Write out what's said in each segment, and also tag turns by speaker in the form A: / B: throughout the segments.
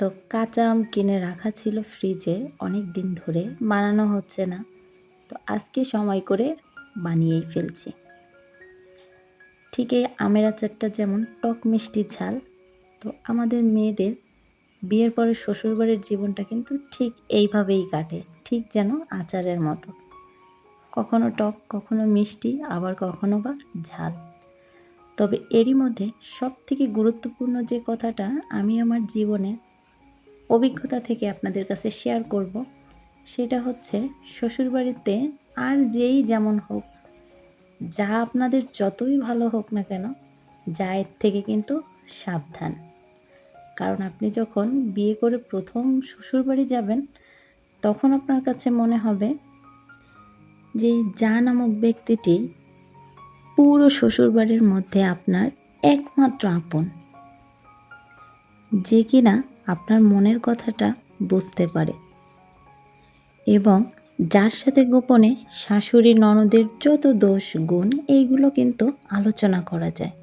A: তো কাঁচা আম কিনে রাখা ছিল ফ্রিজে অনেক দিন ধরে, বানানো হচ্ছে না। তো আজকে সময় করে বানিয়েই ফেলছি। ঠিক এই আমের আচারটা যেমন টক মিষ্টি ঝাল, তো আমাদের মেয়েদের বিয়ের পরে শ্বশুরবাড়ির জীবনটা কিন্তু ঠিক এইভাবেই কাটে, ঠিক যেন আচারের মতো। কখনো টক, কখনো মিষ্টি, আবার কখনো বা ঝাল। তবে এরই মধ্যে সব থেকে গুরুত্বপূর্ণ যে কথাটা আমি আমার জীবনে অভিজ্ঞতা থেকে আপনাদের কাছে শেয়ার করব। সেটা হচ্ছে শ্বশুরবাড়িতে আর যেই যেমন হোক, যা আপনাদের যতই ভালো হোক না কেন, যা এর থেকে কিন্তু সাবধান। কারণ আপনি যখন বিয়ে করে প্রথম শ্বশুরবাড়ি যাবেন, তখন আপনার কাছে মনে হবে যে যা নামক ব্যক্তিটি পুরো শ্বশুরবাড়ির মধ্যে আপনার একমাত্র আপন। যে কিনা আপনার মনের কথাটা বুঝতে পারে। এবং যার সাথে গোপনে শাশুড়ি, ননদের যত দোষ, গুণ, এইগুলো কিন্তু আলোচনা করা যায়।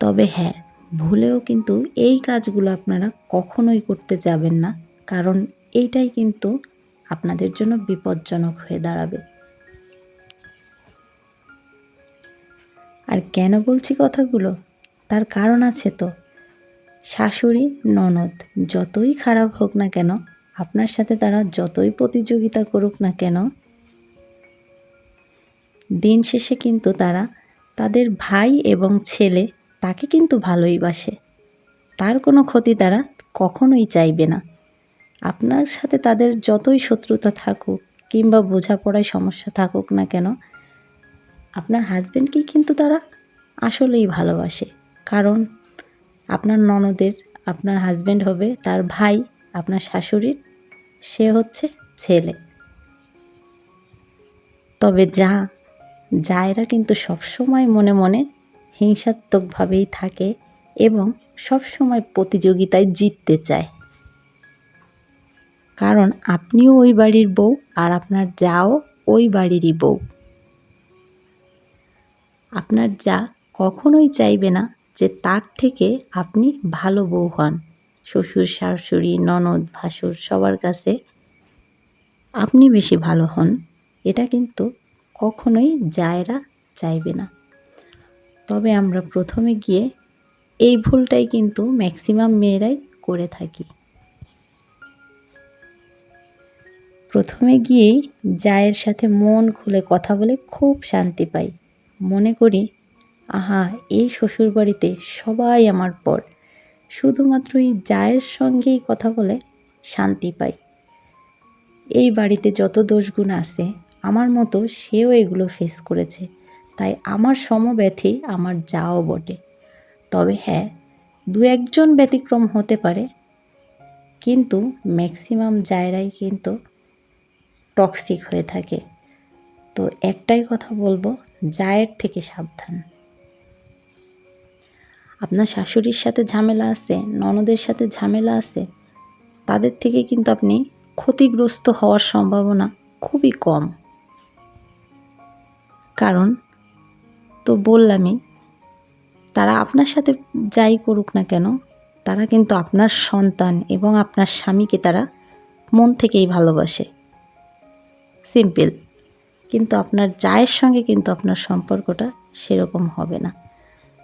A: তবে হ্যাঁ ভুলেও কিন্তু এই কাজগুলো আপনারা কখনোই করতে যাবেন না, কারণ এইটাই কিন্তু আপনাদের জন্য বিপজ্জনক হয়ে দাঁড়াবে। আর কেন বলছি কথাগুলো? তার কারণ আছে তো। শাশুড়ি, ননদ, যতই খারাপ হোক না কেন, আপনার সাথে তারা যতই প্রতিযোগিতা করুক না কেন, দিন শেষে কিন্তু তারা তাদের ভাই এবং ছেলে তাকে কিন্তু ভালোই বাসে। তার কোনো ক্ষতি তারা কখনোই চাইবে না। আপনার সাথে তাদের যতই শত্রুতা থাকুক কিংবা বোঝাপড়ায় সমস্যা থাকুক না কেন, আপনার হাজব্যান্ডকেই কিন্তু তারা আসলেই ভালোবাসে। কারণ আপনার ননদের, আপনার হাজব্যান্ড হবে, তার ভাই, আপনার শাশুড়ির, সে হচ্ছে ছেলে। তবে যা, জায়রা কিন্তু সবসময় মনে মনে হিংসাত্মকভাবেই থাকে এবং সবসময় প্রতিযোগিতায় জিততে চায়। কারণ আপনিও ওই বাড়ির বউ আর আপনার যাও ওই বাড়িরই বউ। আপনার যা কখনোই চাইবে না যে তার থেকে আপনি ভালো বউ হন। শ্বশুর, শাশুড়ি, ননদ, ভাসুর সবার কাছে আপনি বেশি ভালো হন। এটা কিন্তু কখনোই জায়রা চাইবে না। তবে আমরা প্রথমে গিয়ে এই ভুলটাই কিন্তু ম্যাক্সিমাম মেয়েরাই করে থাকি। প্রথমে গিয়েই জায়ের সাথে মন খুলে কথা বলে খুব শান্তি পাই। মনে করি আহা, এই শ্বশুরবাড়িতে সবাই আমার পর শুধুমাত্র এই জায়ের সঙ্গেই কথা বলে শান্তি পাই। এই বাড়িতে যত দোষগুণ আছে, আমার মতো সেও এগুলো ফেস করেছে। তাই আমার সমব্যথী আমার যাও বটে। তবে হ্যাঁ দু একজন ব্যতিক্রম হতে পারে। কিন্তু ম্যাক্সিমাম জায়রাই কিন্তু টক্সিক হয়ে থাকে। তো একটাই কথা বলব, জায়ের থেকে সাবধান। আপনার শাশুড়ির সাথে ঝামেলা আছে, ননদের সাথে ঝামেলা আছে, তাদের থেকে কিন্তু আপনি ক্ষতিগ্রস্ত হওয়ার সম্ভাবনা খুবই কম। কারণ, তো বললামই, তারা আপনার সাথে যাই করুক না কেন, তারা কিন্তু আপনার সন্তান এবং আপনার স্বামীকে তারা মন থেকেই ভালোবাসে। সিম্পল। কিন্তু আপনার জায়ের সঙ্গে কিন্তু আপনার সম্পর্কটা সেরকম হবে না।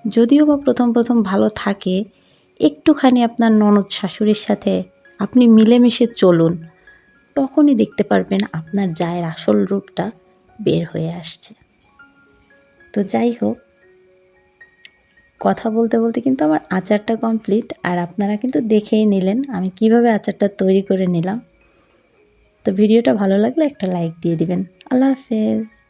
A: যদিও বা প্রথম প্রথম ভালো থাকে, একটুখানি আপনার ননদ শাশুড়ির সাথে আপনি মিলেমিশে চলুন, তখনই দেখতে পারবেন আপনার জায়ের আসল রূপটা বের হয়ে আসছে। তো যাই হোক, কথা বলতে বলতে কিন্তু আমার আচারটা কমপ্লিট আর আপনারা কিন্তু দেখেই নিলেন আমি কীভাবে আচারটা তৈরি করে নিলাম। তো ভিডিওটা ভালো লাগলে একটা লাইক দিয়ে দিবেন। আল্লাহ হাফেজ।